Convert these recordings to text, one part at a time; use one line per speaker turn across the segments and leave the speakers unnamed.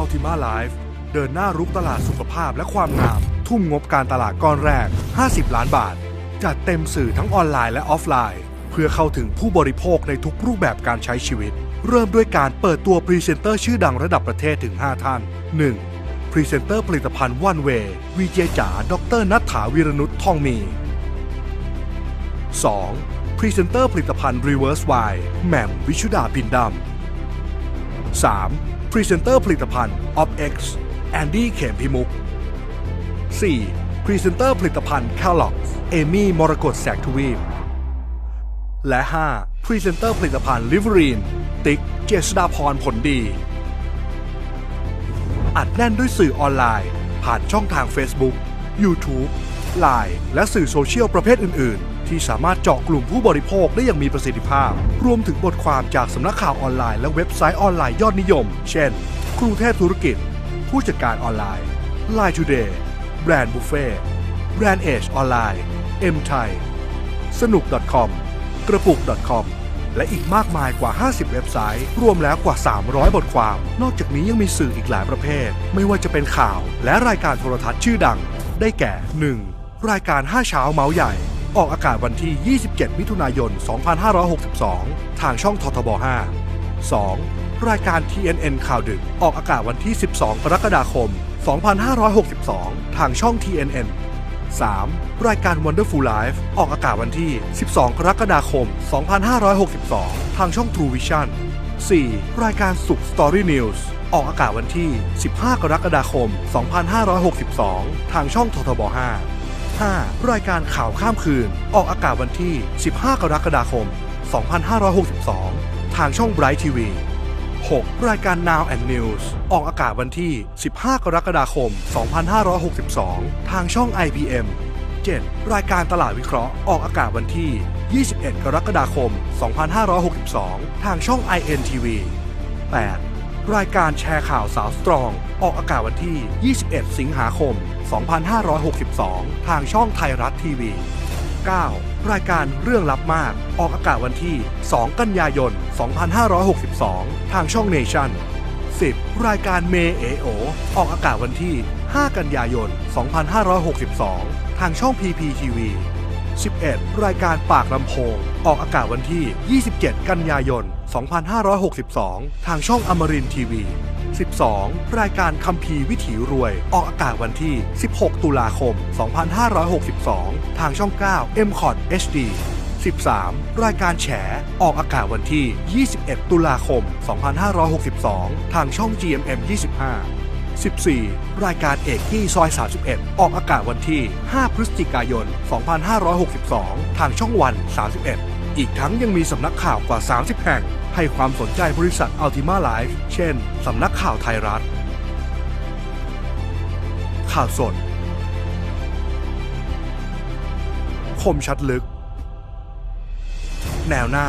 Ultima Life เดินหน้ารุกตลาดสุขภาพและความงาม ทุ่มงบการตลาดก้อนแรก 50 ล้านบาท จัดเต็มสื่อทั้งออนไลน์และออฟไลน์ เพื่อเข้าถึงผู้บริโภคในทุกรูปแบบการใช้ชีวิต เริ่มด้วยการเปิดตัวพรีเซนเตอร์ชื่อดังระดับประเทศถึง 5 ท่าน 1. พรีเซนเตอร์ผลิตภัณฑ์วันเววีเจจ๋าดรนัทถาวีรนุชทองมี 2. พรีเซนเตอร์ผลิตภัณฑ์ Reverse Y แหม่มวิชุดาพินดำ 3. พรีเซนเตอร์ผลิตภัณฑ์ OpX แอนดี้เขมพิมุก 4. พรีเซนเตอร์ผลิตภัณฑ์ c a l o g เอมี่มรกตแสงทวีป และ 5. พรีเซนเตอร์ผลิตภัณฑ์ l i v e r i n ติ๊ก เจษดาพรผลดี อัดแน่นด้วยสื่อออนไลน์ ผ่านช่องทาง Facebook YouTube Line และสื่อโซเชียลประเภทอื่น ๆ ที่สามารถเจาะกลุ่มผู้บริโภคได้อย่างมีประสิทธิภาพ รวมถึงบทความจากสำนักข่าวออนไลน์และเว็บไซต์ออนไลน์ยอดนิยม เช่น ครูเทพธุรกิจ ผู้จัดการออนไลน์ Line Today แบรนด์บุฟเฟ่แบรนด์เอชออนไลน์ M ไทยสนุก .com กระปุก .com และอีกมากมายกว่า 50 เว็บไซต์ รวมแล้วกว่า 300 บทความ นอกจากนี้ยังมีสื่ออีกหลายประเภท ไม่ว่าจะเป็นข่าวและรายการโทรทัศน์ชื่อดัง ได้แก่ 1. รายการ 5 เช้าเมาส์ใหญ่ ออกอากาศวันที่ 27 มิถุนายน 2562 ทางช่องททบ 5 2. รายการ TNN ข่าวดึก ออกอากาศวันที่ 12 กรกฎาคม 2562 ทางช่อง TNN 3. รายการ Wonderful Life ออกอากาศวันที่ 12 กรกฎาคม 2562 ทางช่อง True Vision 4. รายการสุข Story News ออกอากาศวันที่ 15 กรกฎาคม 2562 ทางช่องททบ 5 5. รายการข่าวข้ามคืน ออกอากาศวันที่ 15 กรกฎาคม 2562 ทางช่อง Bright TV 6. รายการ Now and News ออกอากาศวันที่ 15 กรกฎาคม 2562 ทางช่อง IPM 7. รายการตลาดวิเคราะห์ ออกอากาศวันที่ 21 กรกฎาคม 2562 ทางช่อง INTV 8. รายการแชร์ข่าวสาวสตรอง ออกอากาศวันที่ 21 สิงหาคม 2562 ทางช่องไทยรัฐทีวี 9. รายการเรื่องลับมาก ออกอากาศวันที่ 2 กันยายน 2562 ทางช่องเนชั่น 10. รายการเมเอโอ ออกอากาศวันที่ 5 กันยายน 2562 ทางช่อง PPTV 11. รายการปากลำโพง ออกอากาศวันที่ 27 กันยายน 2562 ทางช่องอมรินทีวี 12. รายการคัมภีร์วิถีรวย ออกอากาศวันที่ 16 ตุลาคม 2562 ทางช่อง 9 m c o t HD 13. รายการแฉ ออกอากาศวันที่ 21 ตุลาคม 2562 ทางช่อง GMM 25 14. รายการเอกกี้ซอย 31 ออกอากาศวันที่ 5 พฤศจิกายน 2562 ทางช่องวัน 31 อีกทั้งยังมีสำนักข่าวกว่า 30 แห่ง ให้ความสนใจบริษัท Ultima Life เช่น สำนักข่าวไทยรัฐ ข่าวสด คมชัดลึก แนวหน้า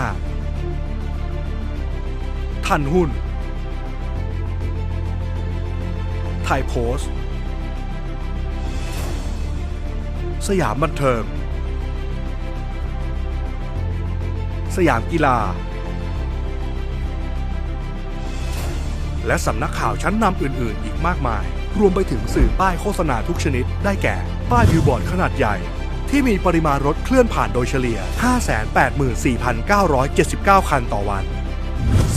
ทันหุ้น ทยโพสต์ สยามบันเทิง สยามกีฬา และสำนักข่าวชั้นนำอื่น ๆ อีกมากมาย รวมไปถึงสื่อป้ายโฆษณาทุกชนิด ได้แก่ ป้ายบิลบอร์ดขนาดใหญ่ ที่มีปริมาณรถเคลื่อนผ่านโดยเฉลี่ย 584,979 คันต่อวัน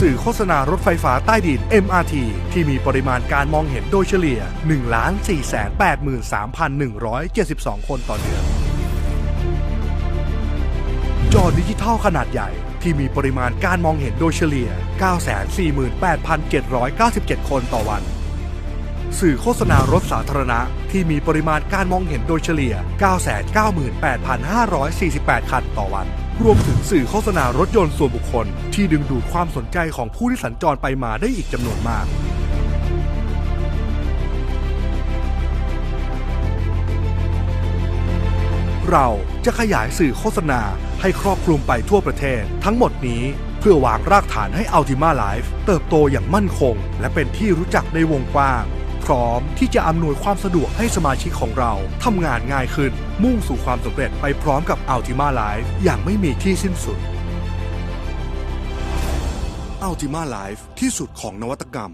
สื่อโฆษณารถไฟฟ้าใต้ดิน MRT ที่มีปริมาณการมองเห็นโดยเฉลี่ย 1,483,172 คนต่อเดือน จอดิจิทัลขนาดใหญ่ที่มีปริมาณการมองเห็นโดยเฉลี่ย 948,797 คนต่อวัน สื่อโฆษณารถสาธารณะที่มีปริมาณการมองเห็นโดยเฉลี่ย 998,548 คันต่อวัน รวมถึงสื่อโฆษณารถยนต์ส่วนบุคคล ที่ดึงดูดความสนใจของผู้ที่สัญจรไปมาได้อีกจำนวนมาก เราจะขยายสื่อโฆษณาให้ครอบคลุมไปทั่วประเทศ ทั้งหมดนี้เพื่อวางรากฐานให้ Ultima Life เติบโตอย่างมั่นคง และเป็นที่รู้จักในวงกว้าง พร้อมที่จะอำนวยความสะดวกให้สมาชิกของเราทำงานง่ายขึ้น มุ่งสู่ความสำเร็จไปพร้อมกับ Ultima Life อย่างไม่มีที่สิ้นสุด Ultima Life ที่สุดของนวัตกรรม